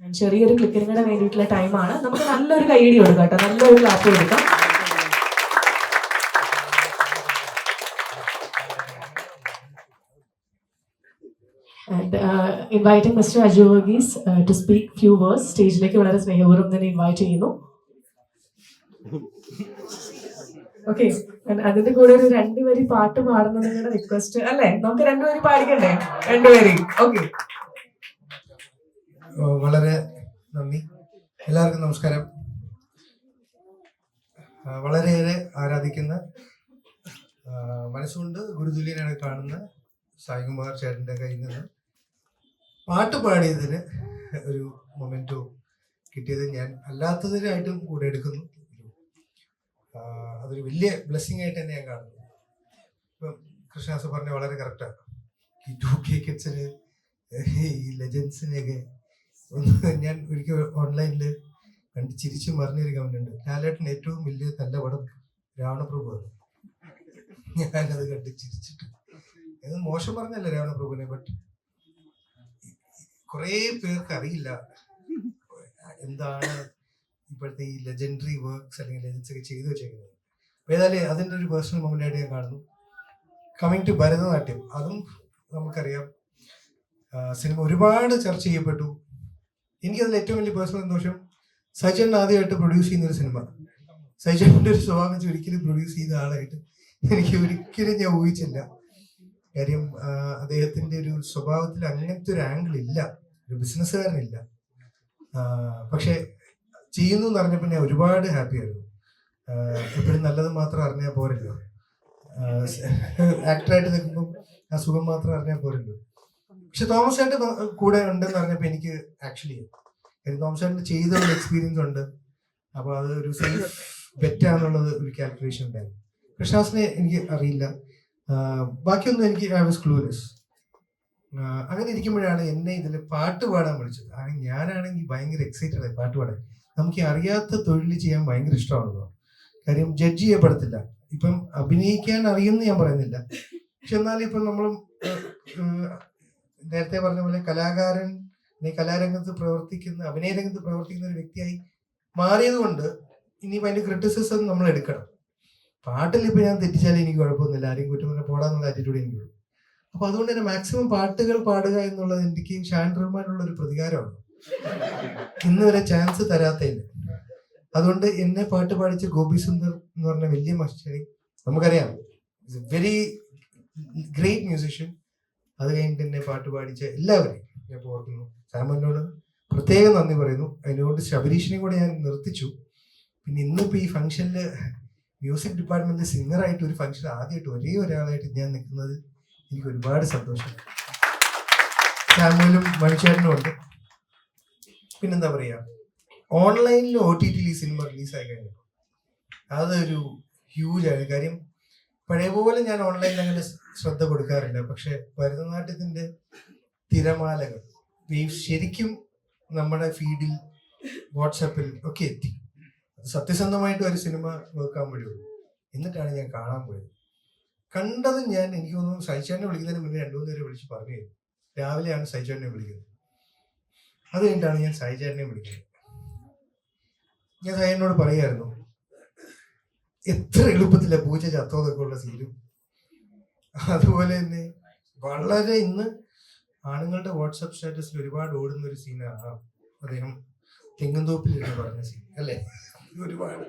ചെറിയൊരു ക്ലിക്കിനും കൂടെ വേണ്ടിയിട്ടുള്ള ടൈമാണ് നമുക്ക് നല്ലൊരു കൈയടി കൊടുക്കാം കേട്ടോ. നല്ലൊരു ക്ലാപ്പ് കൊടുക്കാം. And uh, inviting Mr. To speak few words. സ്റ്റേജിലേക്ക് വളരെ സ്നേഹപൂർവം തന്നെ ഇൻവൈറ്റ് ചെയ്യുന്നു. ഓക്കെ അതിന്റെ കൂടെ ഒരു രണ്ടുപേരി പാട്ട് പാടുന്നതിനുള്ള റിക്വസ്റ്റ് അല്ലേ? നമുക്ക് രണ്ടുപേരും പാടിക്കണ്ടേ? രണ്ടുപേരി ഓക്കെ വളരെ നന്ദി. എല്ലാവർക്കും നമസ്കാരം. വളരെയേറെ ആരാധിക്കുന്ന മനസ്സുകൊണ്ട് ഗുരുതുല്യനാണ് കാണുന്ന സായികുമാർ ചേട്ടന്റെ കയ്യിൽ നിന്ന് പാട്ട് പാടിയതിന് ഒരു മൊമെന്റോ കിട്ടിയത് ഞാൻ അല്ലാത്തതിനായിട്ടും കൂടെ എടുക്കുന്നു. അതൊരു വലിയ ബ്ലെസ്സിങ് ആയിട്ട് തന്നെ ഞാൻ കാണുന്നു. ഇപ്പം കൃഷ്ണദാസ് പറഞ്ഞ വളരെ കറക്റ്റാണ് ഈ ടു കെ കിഡ്സിന് ഈ ലെജൻസിനെയൊക്കെ ഞാൻ ഒരിക്കൽ ഓൺലൈനിൽ കണ്ട് ചിരിച്ചു മറിഞ്ഞൊരു കമന്റ് ഉണ്ട്. ലാലേട്ടൻ ഏറ്റവും വലിയ നല്ല പടം രാവണപ്രഭു ആണ്. ഞാനത് കണ്ട് ചിരിച്ചിട്ട്. അത് മോശം പറഞ്ഞല്ല രാവണപ്രഭുവിനെ ബട്ട് കുറേ പേർക്ക് അറിയില്ല. എന്താണ് ഇപ്പോഴത്തെ ഈ ലെജൻഡറി വർക്ക്സ് അല്ലെങ്കിൽ ലെജൻസ് ഒക്കെ ചെയ്തു വെച്ചേക്കുന്നത്? അപ്പോൾ ഏതായാലും അതിന്റെ ഒരു പേഴ്സണൽ മൊമെന്റായിട്ട് ഞാൻ കാണുന്നു. Coming to Bharatanatyam. അതും നമുക്കറിയാം. സിനിമ ഒരുപാട് ചർച്ച ചെയ്യപ്പെട്ടു. എനിക്കതിൽ ഏറ്റവും വലിയ പേഴ്സണൽ സന്തോഷം സജൻ ആദ്യമായിട്ട് പ്രൊഡ്യൂസ് ചെയ്യുന്ന ഒരു സിനിമ സജന്റെ ഒരു സ്വഭാവം ഒരിക്കലും പ്രൊഡ്യൂസ് ചെയ്ത ആളായിട്ട് എനിക്ക് ഒരിക്കലും ഞാൻ ഊഹിച്ചില്ല. കാര്യം അദ്ദേഹത്തിന്റെ ഒരു സ്വഭാവത്തിൽ അങ്ങനത്തെ ഒരു ആംഗിൾ ഇല്ല. ഒരു ബിസിനസ്സുകാരനില്ല പക്ഷേ ചെയ്യുന്നു എന്ന് അറിഞ്ഞപ്പോൾ ഞാൻ ഒരുപാട് ഹാപ്പി ആയിരുന്നു. എപ്പോഴും നല്ലത് മാത്രം അറിഞ്ഞാൽ പോരല്ലോ. ആക്ടറായിട്ട് നിൽക്കുമ്പോൾ ആ സുഖം മാത്രം അറിഞ്ഞാൽ പോരല്ലോ. പക്ഷെ തോമസ് ചേട്ടൻ കൂടെ ഉണ്ടെന്ന് പറഞ്ഞപ്പോൾ എനിക്ക് ആക്ച്വലി തോമസ് ചേട്ടൻ ചെയ്ത ഒരു എക്സ്പീരിയൻസ് ഉണ്ട്. അപ്പോൾ അത് ഒരു സേഫ് ബെറ്റാന്നുള്ളത് ഒരു കാൽക്കുലേഷൻ ഉണ്ടായിരുന്നു. കൃഷ്ണാസിനെ എനിക്ക് അറിയില്ല. ബാക്കിയൊന്നും എനിക്ക് ഐ വാസ് ക്ലൂലെസ് അങ്ങനെ ഇരിക്കുമ്പോഴാണ് എന്നെ ഇതിൽ പാട്ട് പാടാൻ വിളിച്ചത്. കാരണം ഞാനാണെങ്കിൽ ഭയങ്കര എക്സൈറ്റഡ് ആയി പാട്ട് പാടാൻ. നമുക്ക് അറിയാത്ത തൊഴിൽ ചെയ്യാൻ ഭയങ്കര ഇഷ്ടമാണല്ലോ. കാര്യം ജഡ്ജ് ചെയ്യപ്പെടത്തില്ല. ഇപ്പം അഭിനയിക്കാൻ അറിയുമെന്ന് ഞാൻ പറയുന്നില്ല. പക്ഷെ എന്നാലും ഇപ്പം ഏഹ്, നേരത്തെ പറഞ്ഞ പോലെ കലാകാരൻ അല്ലെങ്കിൽ കലാരംഗത്ത് പ്രവർത്തിക്കുന്ന അഭിനയ രംഗത്ത് പ്രവർത്തിക്കുന്ന ഒരു വ്യക്തിയായി മാറിയത് കൊണ്ട് ഇനിയിപ്പോൾ അതിന്റെ ക്രിറ്റിസിസം നമ്മൾ എടുക്കണം. പാട്ടിൽ ഇപ്പൊ ഞാൻ തെറ്റിച്ചാലും എനിക്ക് കുഴപ്പമൊന്നുമില്ല. ആരെയും കുറ്റം പറഞ്ഞാൽ പോടാന്നുള്ള ആറ്റിറ്റ്യൂഡ് എനിക്കുള്ളൂ. അപ്പൊ അതുകൊണ്ട് തന്നെ മാക്സിമം പാട്ടുകൾ പാടുക എന്നുള്ളത് എനിക്ക് ഷാൻ റഹ്മാനുള്ള ഒരു പ്രതികാരമാണ്. ഇന്ന് വരെ ചാൻസ് തരാത്തതിന്. അതുകൊണ്ട് എന്നെ പാട്ട് പാടിച്ച ഗോപി സുന്ദർ എന്ന് പറഞ്ഞ വലിയ മാസ്റ്ററി നമുക്കറിയാം. വെരി ഗ്രേറ്റ് മ്യൂസിഷ്യൻ അത് കഴിഞ്ഞിട്ട് എന്നെ പാട്ട് പാടിച്ച എല്ലാവരെയും ഞാൻ ഓർക്കുന്നു. സാമനോട് പ്രത്യേകം നന്ദി പറയുന്നു. അതിനോട് ശബരീഷിനെ കൂടെ ഞാൻ നിർത്തിച്ചു. പിന്നെ ഇന്നിപ്പോൾ ഈ ഫംഗ്ഷനിൽ മ്യൂസിക് ഡിപ്പാർട്ട്മെന്റിൽ സിംഗറായിട്ട് ഒരു ഫംഗ്ഷൻ ആദ്യമായിട്ട് ഒരേ ഒരാളായിട്ട് ഞാൻ നിൽക്കുന്നത് എനിക്ക് ഒരുപാട് സന്തോഷം. സാമുവലും മണിച്ചേട്ടനും ഉണ്ട്. പിന്നെന്താ പറയുക ഓൺലൈനിൽ ഒ ടി ടിയിൽ ഈ സിനിമ റിലീസായി കഴിഞ്ഞു. അതൊരു ഹ്യൂജ് ആണ്. കാര്യം പഴയ പോലെ ഞാൻ ഓൺലൈനിൽ അങ്ങനെ ശ്രദ്ധ കൊടുക്കാറില്ല. പക്ഷെ ഭരതനാട്യത്തിന്റെ തിരമാലകൾ ശരിക്കും നമ്മുടെ ഫീഡിൽ വാട്സപ്പിൽ ഒക്കെ എത്തി. അത് സത്യസന്ധമായിട്ട് ഒരു സിനിമ നോക്കാൻ വഴിയുള്ളൂ എന്നിട്ടാണ് ഞാൻ കാണാൻ പോയത്. കണ്ടത് ഞാൻ എനിക്ക് തോന്നുന്നു സൈചാനെ വിളിക്കുന്നതിന് മുന്നേ രണ്ടു മൂന്ന് പേരെ വിളിച്ച് പറഞ്ഞു രാവിലെയാണ് സൈചാനെ വിളിക്കുന്നത്. അത് കഴിഞ്ഞിട്ടാണ് ഞാൻ സൈചാനെ വിളിക്കുന്നത്. ഞാൻ സൈനോട് പറയായിരുന്നു എത്ര എളുപ്പത്തില്ല പൂച്ച ചത്തോന്നൊക്കെ ഉള്ള സീനും അതുപോലെ തന്നെ വളരെ ഇന്ന് ആണുങ്ങളുടെ വാട്സപ്പ് സ്റ്റാറ്റസിൽ ഒരുപാട് ഓടുന്ന ഒരു സീനാണ് അദ്ദേഹം തെങ്ങുംതോപ്പിൽ എന്ന് പറഞ്ഞ സീൻ അല്ലേ? ഒരുപാട്.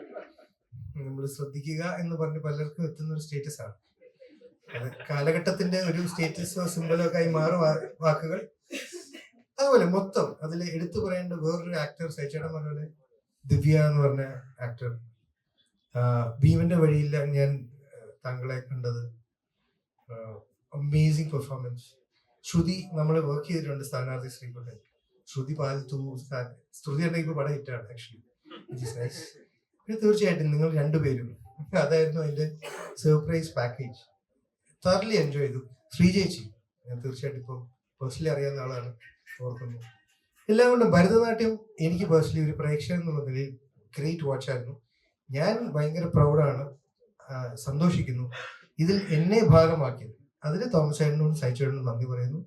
നമ്മൾ ശ്രദ്ധിക്കുക എന്ന് പറഞ്ഞ് പലർക്കും എത്തുന്ന ഒരു സ്റ്റേറ്റസ് ആണ് കാലഘട്ടത്തിന്റെ ഒരു സ്റ്റേറ്റസോ സിമ്പലോ ഒക്കെ ആയി മാറും വാക്കുകൾ. അതുപോലെ മൊത്തം അതിൽ എടുത്തു പറയേണ്ട വേറൊരു ആക്ടർ സൈച്ചേട്ടൻ പറഞ്ഞ പോലെ ദിവ്യ എന്ന് പറഞ്ഞ ആക്ടർ ഭീമന്റെ വഴിയില്ല ഞാൻ താങ്കളെ കണ്ടത്. അമേസിങ് പെർഫോമൻസ് ശ്രുതി നമ്മൾ വർക്ക് ചെയ്തിട്ടുണ്ട് സ്ഥാനാർത്ഥി ശ്രീകുട്ടൻ. ശ്രുതി പാലിത്തു ശ്രുതി ഉണ്ടെങ്കിൽ പടം ഹിറ്റാണ് ആക്ച്വലി പിന്നെ തീർച്ചയായിട്ടും നിങ്ങൾ രണ്ടുപേരും അതായിരുന്നു അതിന്റെ സർപ്രൈസ് പാക്കേജ് തറലി എൻജോയ് ചെയ്തു. ശ്രീജേച്ചി ഞാൻ തീർച്ചയായിട്ടും ഇപ്പം പേഴ്സണലി അറിയാവുന്ന ആളാണ് ഓർക്കുന്നു. എല്ലാം കൊണ്ടും ഭരതനാട്യം എനിക്ക് പേഴ്സണലി ഒരു പ്രേക്ഷകൻ എന്നുള്ള നിലയിൽ ഗ്രേറ്റ് വാച്ച് ആയിരുന്നു. ഞാൻ ഭയങ്കര പ്രൗഡാണ്. സന്തോഷിക്കുന്നു. ഇതിൽ എന്നെ ഭാഗമാക്കിയത് അതിന് തോമസ് ചേട്ടനോടും സൈച്ചേട്ടനോടും നന്ദി പറയുന്നു.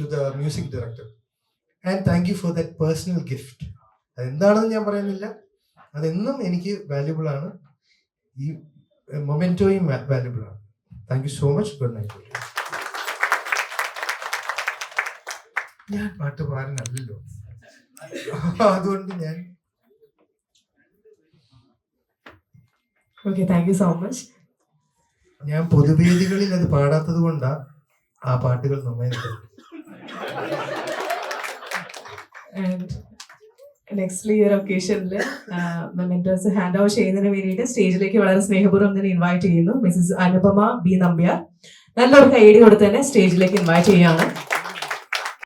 To the music director and thank you for that personal gift അതെന്താണെന്ന് ഞാൻ പറയുന്നില്ല. അതെന്നും എനിക്ക് വാല്യുബിൾ ആണ്. ഈ മൊമെന്റോയും വാല്യുബിൾ ആണ്. Thank you so much good night ഞാൻ പാട്ട് പാടാനല്ലല്ലോ. അതുകൊണ്ട് ഞാൻ okay thank you so much ഞാൻ പൊതുവേദികളിൽ അത് പാടാത്തത് കൊണ്ടാ ആ പാട്ടുകൾ നന്നായി നെക്സ്റ്റ് ഈ ഒരു ഒക്കേഷനിൽ മെന്റേഴ്സ് ഹാൻഡ് ഓവർ ചെയ്യുന്നതിന് വേണ്ടിയിട്ട് സ്റ്റേജിലേക്ക് വളരെ സ്നേഹപൂർവം തന്നെ ഇൻവൈറ്റ് ചെയ്യുന്നു. Mrs Anupama B Nambiar. നല്ലൊരു കൈയടി കൊടുത്ത് തന്നെ സ്റ്റേജിലേക്ക് ഇൻവൈറ്റ് ചെയ്യുകയാണ്.